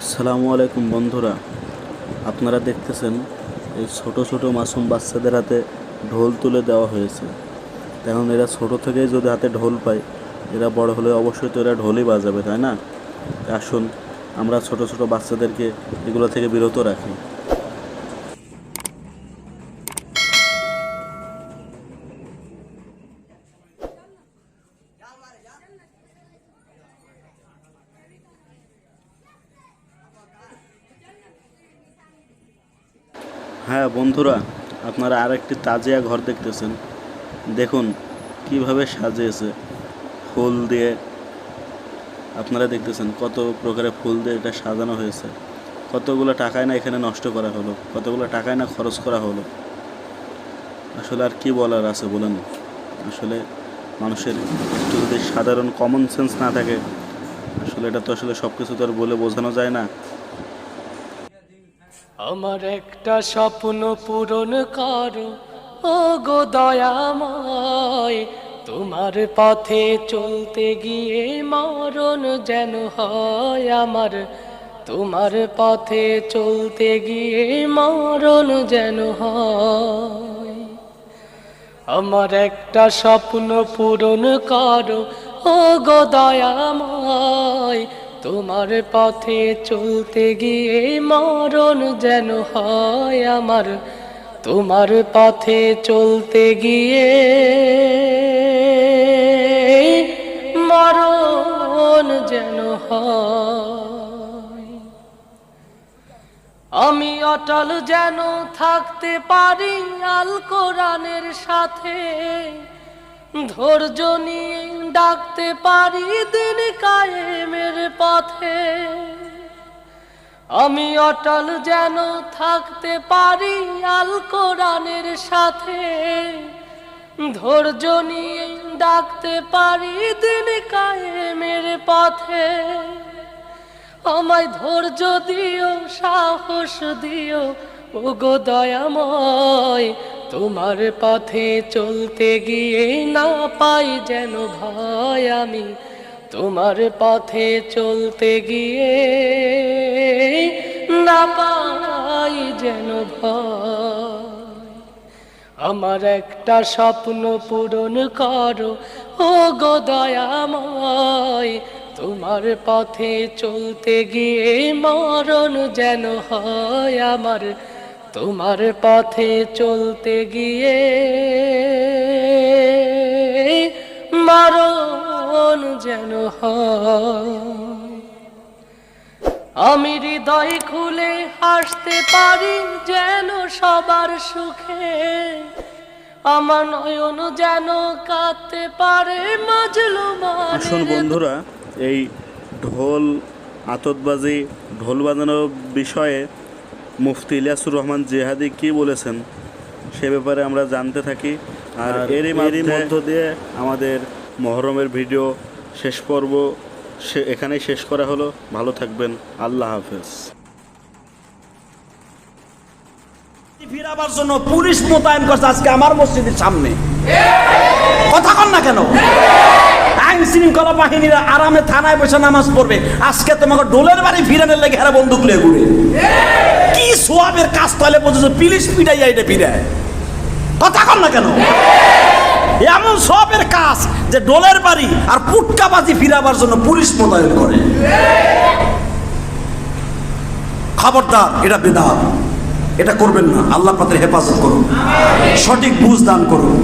আসসালামু আলাইকুম বন্ধুরা। আপনারা দেখতেছেন এই ছোট ছোট মাসুম বাচ্চাদের হাতে ঢোল তুলে দেওয়া হয়েছে। কারণ এরা ছোট থেকেই যদি হাতে ঢোল পায়, এরা বড় হলে অবশ্যই তো এরা ঢোলই বাজাবে, তাই না? আসুন, আমরা ছোট ছোট বাচ্চাদেরকে এগুলো থেকে বিরত রাখি। হ্যাঁ বন্ধুরা, আপনারা আরেকটি তাজিয়া ঘর দেখতেছেন। দেখুন কীভাবে সাজিয়েছে ফুল দিয়ে। আপনারা দেখতেছেন কত প্রকারের ফুল দিয়ে এটা সাজানো হয়েছে। কতগুলো টাকায় না এখানে নষ্ট করা হলো, কতগুলো টাকায় না খরচ করা হলো। আসলে আর কি বলার আছে বলেন? আসলে মানুষের একটু যদি সাধারণ কমন সেন্স না থাকে, আসলে এটা তো আসলে সব কিছু তো আর বলে বোঝানো যায় না। আমার একটা স্বপ্ন পূরণ করো। ও গো দয়াময়, তোমার পথে চলতে গিয়ে মরণ যেন হয় আমার। তোমার পথে চলতে গিয়ে মরণ যেন হয়। আমার একটা স্বপ্ন পূরণ করো। ও গো দয়াময় তোমার পথে চলতে গিয়ে মরণ যেন হয় আমার। তোমার পথে চলতে গিয়ে মরণ যেন হয়। আমি অটল যেন থাকতে পারি আল কোরআনের সাথে। ধৈর্য নিয়ে ডাকতে পারি দিন কায়েমের পথে। আমি অটল যেন থাকতে পারি আল কোরআনের সাথে। ধৈর্য নিয়ে ডাকতে পারি দিন কায়েমের পথে। আমায় ধৈর্য দিও, সাহস দিও ও গো দয়াময়। তোমার পথে চলতে গিয়ে না পাই যেন ভয় আমি। তোমার পথে চলতে গিয়ে না পাই যেন ভয়। আমার একটা স্বপ্ন পূরণ করো ও গো দয়াময়। তোমার পথে চলতে গিয়ে মরণ যেন হয় আমার। তোমার পথে চলতে গিয়ে মরণ যেন আমি হৃদয় খুলে হাসতে পারি যেন সবার সুখে। আমার নয়ন যেন কাঁদতে পারে আসুন বন্ধুরা, এই ঢোল আততবাজি, ঢোল বাজানোর বিষয়ে মুফতি ইলিয়াসুর রহমান জেহাদি কি বলেছেন? সে ব্যাপারে আমরা জানতে থাকি। আর এরই এরই মধ্য দিয়ে আমাদের মহরমের ভিডিও শেষ পর্ব সে এখানেই শেষ করা হলো। ভালো থাকবেন। আল্লাহ হাফেজ। ফিরাবার জন্য পুলিশ মোতায়েন করছে আজকে আমার মসজিদের সামনে। কথা কন না কেন? আইন শৃঙ্খলা বাহিনীরা আরামে থানায় বসে নামাজ পড়বে। আজকে তোমাকে ডোলের বাড়ি ফিরানোর লেগে হেরা বন্দুক লিয়ে ঘুরে। কি সোয়াবের কাজ তাহলে পর্যন্ত পুলিশ পিটাই এটা ফিরায়। কথা কন না কেন? এমন সবের কাজ যে ডোলের বাড়ি আর পুটকাবাজি ফিরাবার জন্য পুলিশ মোতায়েন করে। খবরদার, এটা বেদাত। এটা করবেন না। আল্লাহ পাতের হেফাজত করুন। সঠিক বুঝ দান করুন।